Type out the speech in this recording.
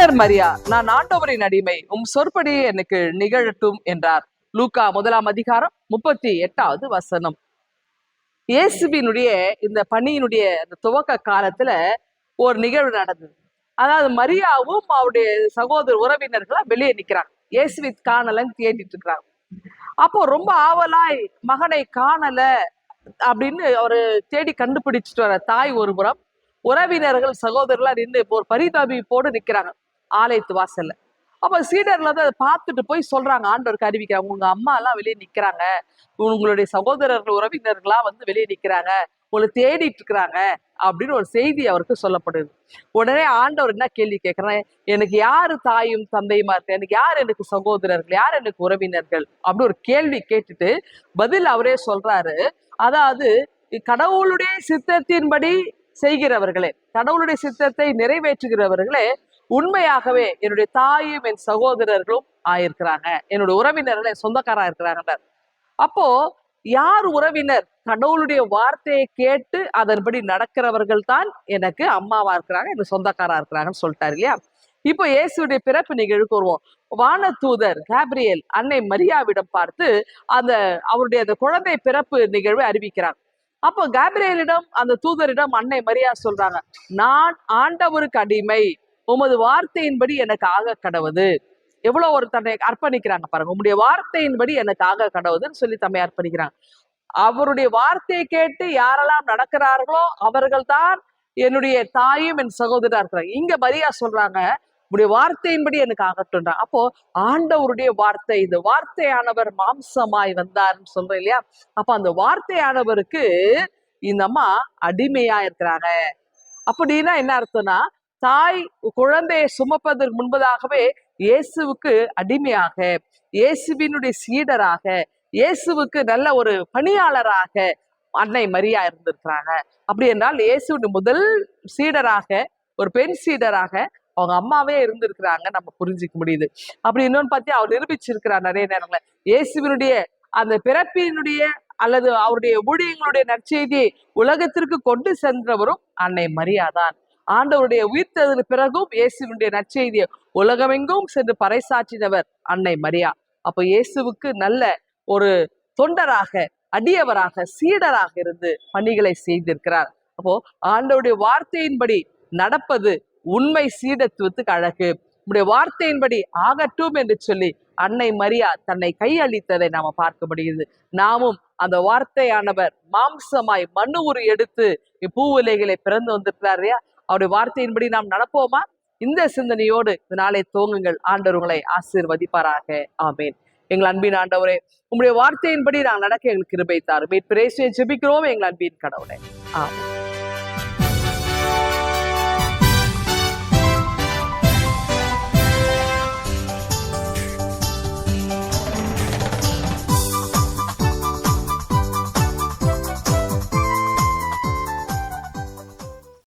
பின்னர் மரியா நான் ஆண்டவரின் அடிமை உம் சொற்படியே எனக்கு நிகழட்டும் என்றார். லூகா முதலாம் அதிகாரம் முப்பத்தி எட்டாவது வசனம். இயேசுவினுடைய இந்த பணியினுடைய அந்த துவக்க காலத்துல ஒரு நிகழ்வு நடந்தது. அதாவது மரியாவும் அவருடைய சகோதர உறவினர்களா வெளியே நிக்கிறாங்க. இயேசுவி காணலன்னு தேடிட்டு இருக்கிறாங்க. அப்போ ரொம்ப ஆவலாய் மகனை காணல அப்படின்னு அவரு தேடி கண்டுபிடிச்சிட்டு வர தாய் ஒரு புறம் உறவினர்கள் சகோதரர்களா நின்று ஒரு பரிதாபிப்போடு நிக்கிறாங்க. ஆலயத்து வாசல்ல. அப்ப சீடர்ல வந்து அதை பார்த்துட்டு போய் சொல்றாங்க ஆண்டவருக்கு அறிவிக்கிறாங்க உங்க அம்மா எல்லாம் வெளியே நிக்கிறாங்க. உங்களுடைய சகோதரர்கள் உறவினர்களா வந்து வெளியே நிக்கிறாங்க. உங்களை தேடிட்டு இருக்கிறாங்க அப்படின்னு ஒரு செய்தி அவருக்கு சொல்லப்படுது. உடனே ஆண்டவர் என்ன கேள்வி கேட்கிறேன் எனக்கு யாரு தாயும் தந்தையுமா இருக்கு? எனக்கு யார் எனக்கு சகோதரர்கள்? யார் எனக்கு உறவினர்கள்? அப்படின்னு ஒரு கேள்வி கேட்டுட்டு பதில் அவரே சொல்றாரு. அதாவது கடவுளுடைய சித்தத்தின்படி செய்கிறவர்களே கடவுளுடைய சித்தத்தை நிறைவேற்றுகிறவர்களே உண்மையாகவே என்னுடைய தாயும் என் சகோதரர்களும் ஆயிருக்கிறாங்க. என்னோட உறவினர்கள் என் சொந்தக்காரா இருக்கிறாங்கன்றார் அப்போ யார் உறவினர்? கடவுளுடைய வார்த்தையை கேட்டு அதன்படி நடக்கிறவர்கள் தான் எனக்கு அம்மாவா இருக்கிறாங்க எனக்கு சொந்தக்காரா இருக்கிறாங்கன்னு சொல்லிட்டாரு இல்லையா? இப்போ இயேசுடைய பிறப்பு நிகழ்வுக்கு வருவோம். வானதூதர் கேப்ரியல் அன்னை மரியாவிடம் பார்த்து அந்த அவருடைய அந்த குழந்தை பிறப்பு நிகழ்வை அறிவிக்கிறாங்க அப்போ கேப்ரியலிடம் அந்த தூதரிடம் அன்னை மரியா சொல்றாங்க நான் ஆண்டவருக்கு அடிமை. உமது வார்த்தையின்படி எனக்கு ஆக கடவுது. எவ்வளவு ஒரு தன்னை அர்ப்பணிக்கிறாங்க பாருங்க. உங்களுடைய வார்த்தையின்படி எனக்கு ஆக கடவுதுன்னு சொல்லி தம்மை அர்ப்பணிக்கிறாங்க. அவருடைய வார்த்தையை கேட்டு யாரெல்லாம் நடக்கிறார்களோ அவர்கள்தான் என்னுடைய தாயும் என் சகோதரா இருக்கிறாங்க. இங்க மரியா சொல்றாங்க உடைய வார்த்தையின்படி எனக்கு ஆகட்டும்ன்றாங்க அப்போ ஆண்டவருடைய வார்த்தை இந்த வார்த்தையானவர் மாம்சமாய் வந்தார்னு சொல்றேன் இல்லையா? அப்ப அந்த வார்த்தையானவருக்கு இந்த அம்மா அடிமையா இருக்கிறாங்க. அப்படின்னா என்ன அர்த்தம்னா தாய் குழந்தையை சுமப்பதற்கு முன்பதாகவே இயேசுவுக்கு அடிமையாக இயேசுவினுடைய சீடராக இயேசுவுக்கு நல்ல ஒரு பணியாளராக அன்னை மரியா இருந்திருக்கிறாங்க. அப்படி என்றால் இயேசுவின் முதல் சீடராக ஒரு பெண் சீடராக அவங்க அம்மாவே இருந்திருக்கிறாங்க. நம்ம புரிஞ்சுக்க முடியுது. அப்படி இன்னொன்னு பார்த்தி அவர் நிரூபிச்சிருக்கிறார் நிறைய நேரங்கள இயேசுவினுடைய அந்த பிறப்பினுடைய அல்லது அவருடைய ஊழியங்களுடைய நற்செய்தியை உலகத்திற்கு கொண்டு சென்றவரும் அன்னை மரியாதான். ஆண்டவருடைய உயிர்த்ததற்கு பிறகும் இயேசுவினுடைய நற்செய்தியை உலகமெங்கும் சென்று பறைசாற்றினவர் அன்னை மரியா. அப்போ இயேசுவுக்கு நல்ல ஒரு தொண்டராக அடியவராக சீடராக இருந்து பணிகளை செய்திருக்கிறார். அப்போ ஆண்டவருடைய வார்த்தையின்படி நடப்பது உண்மை சீடத்துவத்துக்கு அழகு. உடைய வார்த்தையின்படி ஆகட்டும் என்று சொல்லி அன்னை மரியா தன்னை கையளித்ததை நாம பார்க்க முடியுது நாமும் அந்த வார்த்தையானவர் மாம்சமாய் மண்ணு உரு எடுத்து பூவுலைகளை பிறந்து வந்திருக்கிறார் அவருடைய வார்த்தையின்படி நாம் நடப்போமா? இந்த சிந்தனையோடு இந்த நாளை துவங்குங்கள். ஆண்டவர் உங்களை ஆசீர்வதிப்பாராக. ஆமேன். எங்கள் அன்பின் ஆண்டவரே உங்களுடைய வார்த்தையின்படி நாங்கள் நடக்க எங்களுக்கு கிருபை தாரும். பிரேசியை ஜெபிக்கிறோம் எங்கள் அன்பின் கடவுளை. ஆமென்.